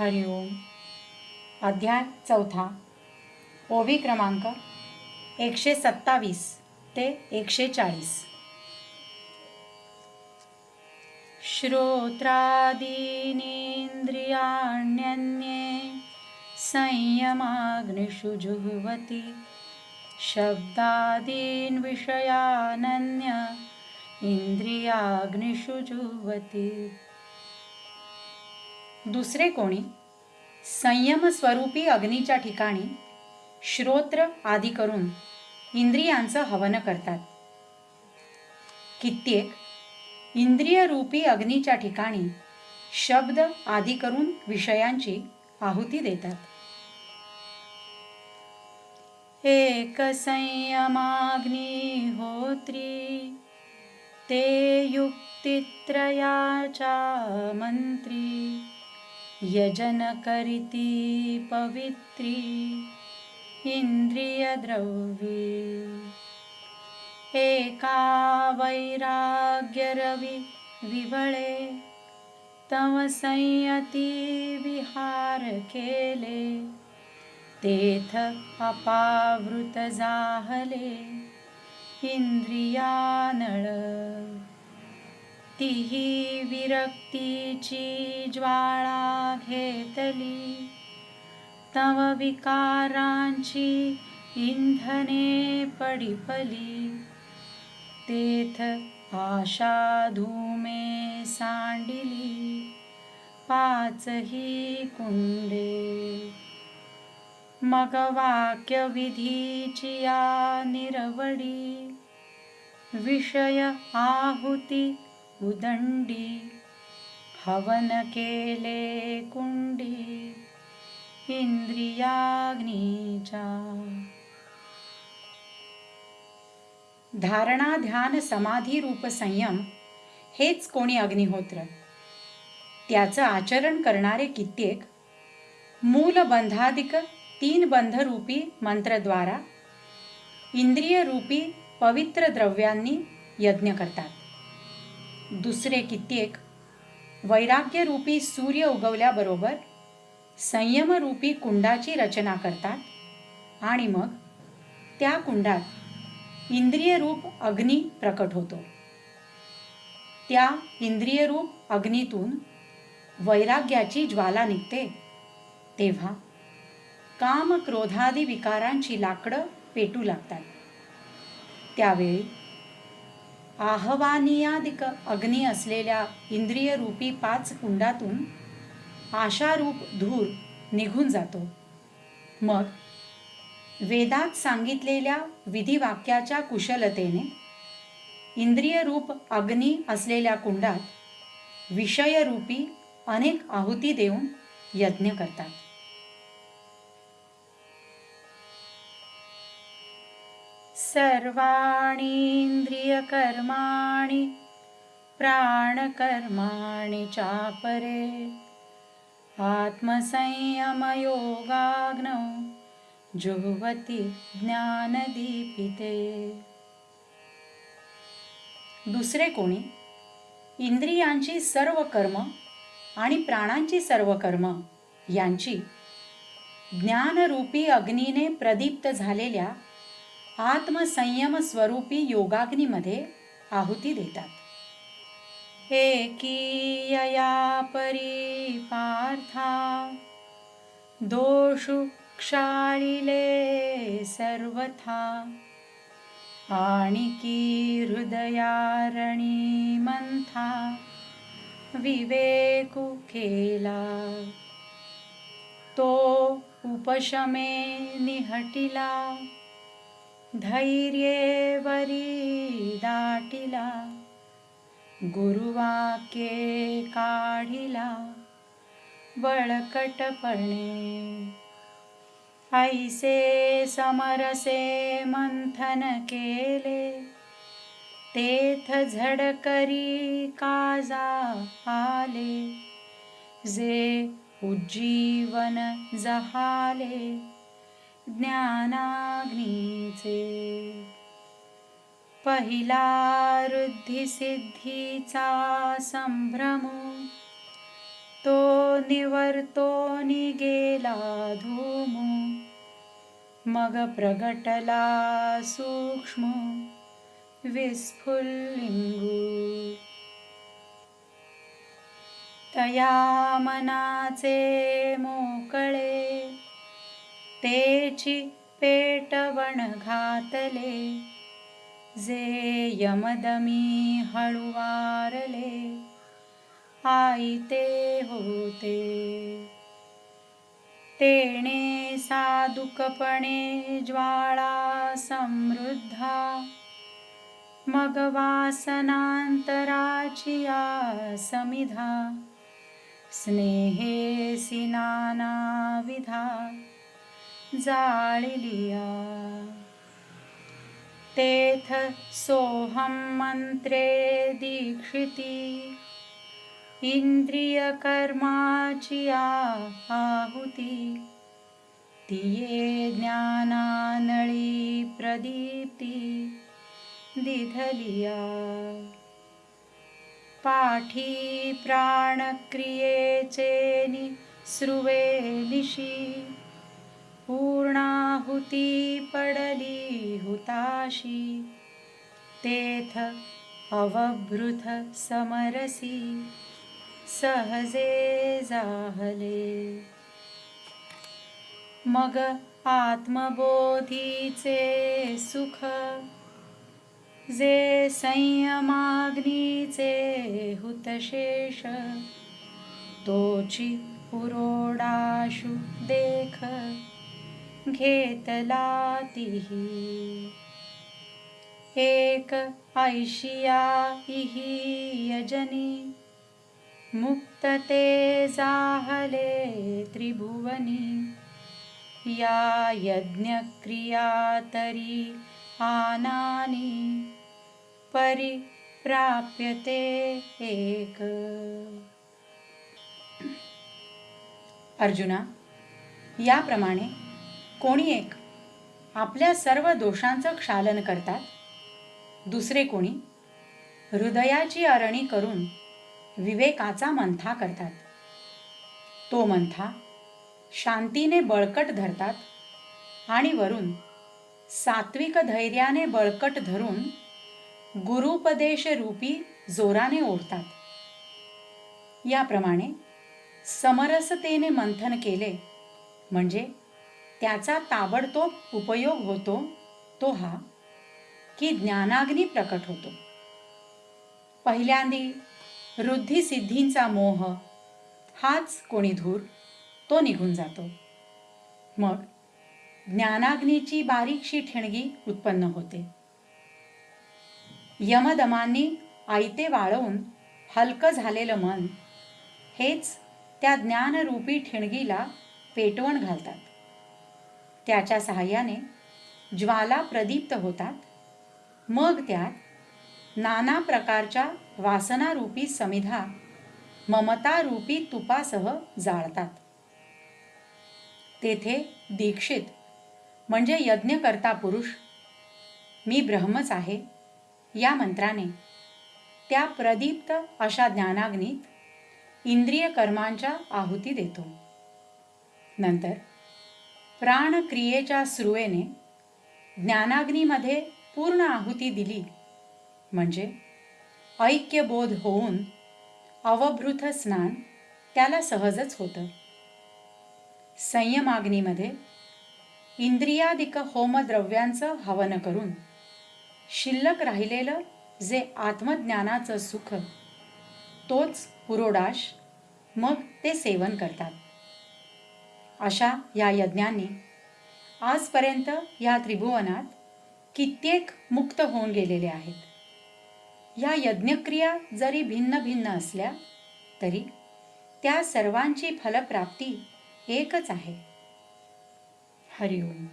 हरिओम अध्याय चौथा. ओवी क्रमांक एकशे सत्तावीस ते एकशे चाळीस. श्रोत्रादीनीन्द्रियाण्यन्ये संयमाग्निषु जुह्वति शब्दादीन् विषयानन्य इंद्रियाग्निषु जुह्वति। दुसरे कोणी? संयमस्वरूपी अग्नीच्या ठिकाणी श्रोत्र आदी करून इंद्रियांचं हवन करतात. कित्येक इंद्रियरूपी अग्नीच्या ठिकाणी शब्द आदी करून विषयांची आहुती देतात. एक संयमाग्निहोत्री ते युक्तित्रयाचा मंत्री. यजन करिती पवित्री इंद्रियद्रव्ये एका वैराग्यरवि विवळे तव संयती विहार केले तेथ अपावृत जाहले इंद्रियानळ तीही विरक्तीची ज्वाळा घेतली. तव विकारांची इंधने पडिपली. तेथ आशा धूमे सांडिली. पाचही कुंडे. मग वाक्य विधीची या निरवडी. विषय आहुती उदंडी. हवन केले कुंडी इंद्रियाग्नीच्या. धारणा ध्यान समाधी रूप संयम हेच कोणी अग्निहोत्र. त्याचं आचरण करणारे कित्येक मूलबंधाधिक तीन बंधरूपी मंत्रद्वारा इंद्रिय रूपी पवित्र द्रव्यांनी यज्ञ करतात. दुसरे कित्येक वैराग्यरूपी सूर्य उगवल्याबरोबर संयमरूपी कुंडाची रचना करतात आणि मग त्या कुंडात इंद्रियरूप अग्नी प्रकट होतो. त्या इंद्रियरूप अग्नीतून वैराग्याची ज्वाला निघते. तेव्हा काम क्रोधादी विकारांची लाकडं पेटू लागतात. त्यावेळी आहवानियादिक अग्नी असलेल्या इंद्रियरूपी पाच कुंडातून आशारूप धूर निघून जातो. मग वेदात सांगितलेल्या विधिवाक्याच्या कुशलतेने इंद्रियरूप अग्नी असलेल्या कुंडात विषयरूपी अनेक आहुती देऊन यज्ञ करतात. सर्वाणीन्द्रियकर्माणि प्राणकर्माणि चापरे। आत्मसंयमयोगाग्नौ जुह्वति ज्ञानदीपिते। दुसरे कोणी? इंद्रियांची सर्व कर्म आणि प्राणांची सर्व कर्म यांची ज्ञानरूपी अग्नीने प्रदीप्त झालेल्या आत्मसंयम स्वरूपी योगाग्नीमध्ये आहुती देतात. एकीयया परी पार्था दोषु क्षाळिले सर्वथा आणिकी हृदयारणी मंथा विवेकु केला तो उपशमे निहटिला। धैर्ये वरी दाटिला गुरुवाक्ये काढिला बळकटपणे. ऐसे समरसे मंथन केले तेथ झडकरी काजा आले जे उज्जीवन जहाले. ज्ञानाग्नीचे. पहिला सिद्धीचा संभ्रम. तो निवर्तो गेला धूमू. मग प्रगटला सूक्ष्म विस्फुल्लिंगू तया मनाचे मोकळे तेची पेटवण घातले. जे यमदमी हळुवारले. आई ते होते. तेणे साधुकपणे ज्वाळा समृद्धा. मग वासनांतराची समिधा स्नेहे नाना विधा जाळिलिया। तेथ सोहम मंत्रे दीक्षिती। इंद्रिय कर्माची आहुती। तिये ज्ञानानळी प्रदीप्ती। दिधलिया। पाठी प्राणक्रियेचे निसृवे निशी पूर्णाहुती पडली हुताशी तेथ अवभृथ समरसी सहजे जाहले। मग आत्मबोधीचे सुख जे संयमाग्नीचे हुतशेष तोची पुरोडाशु देख। घेतला तिही एक ऐशिया इही यजनी मुक्त ते जाहले त्रिभुवनी. या यज्ञक्रिया तरी आनानी परिप्राप्यते एक. अर्जुना याप्रमाणे कोणी एक? आपल्या सर्व दोषांचं क्षालन करतात. दुसरे कोणी? हृदयाची अरणी करून विवेकाचा मंथा करतात. तो मंथा शांतीने बळकट धरतात आणि वरून सात्विक धैर्याने बळकट धरून गुरुपदेश रूपी जोराने ओढतात. याप्रमाणे समरसतेने मंथन केले म्हणजे त्याचा ताबडतोब उपयोग होतो तो हा की ज्ञानाग्नी प्रकट होतो. पहिल्यांदी वृद्धी सिद्धींचा मोह हाच कोणी धूर तो निघून जातो. मग ज्ञानाग्नीची बारीकशी ठिणगी उत्पन्न होते. यमदमांनी आयते वाळवून हलकं झालेलं मन हेच त्या ज्ञानरूपी ठिणगीला पेटवण घालतात. त्याच्या सहाय्याने ज्वाला प्रदीप्त होतात. मग त्यात नाना प्रकारच्या वासनारूपी समिधा ममतारूपी तुपासह जाळतात. तेथे दीक्षित म्हणजे यज्ञकर्ता पुरुष मी ब्रह्मच आहे या मंत्राने त्या प्रदीप्त अशा ज्ञानाग्नीत इंद्रिय कर्मांच्या आहुती देतो. नंतर प्राणक्रियेच्या स्रुवेने ज्ञानाग्नीमध्ये पूर्ण आहुती दिली. म्हणजे ऐक्यबोध होऊन अवभृत स्नान त्याला सहजच होतं. संयमाग्नीमध्ये इंद्रियादिक होमद्रव्यांचं हवन करून शिल्लक राहिलेलं जे आत्मज्ञानाचं सुख तोच पुरोडाश मग ते सेवन करतात. अशा या यज्ञाने आजपर्यंत या त्रिभुवनात कित्येक मुक्त होऊन गेलेले आहेत. या यज्ञक्रिया जरी भिन्न भिन्न असल्या तरी त्या सर्वांची फलप्राप्ती एकच आहे. हरिओम.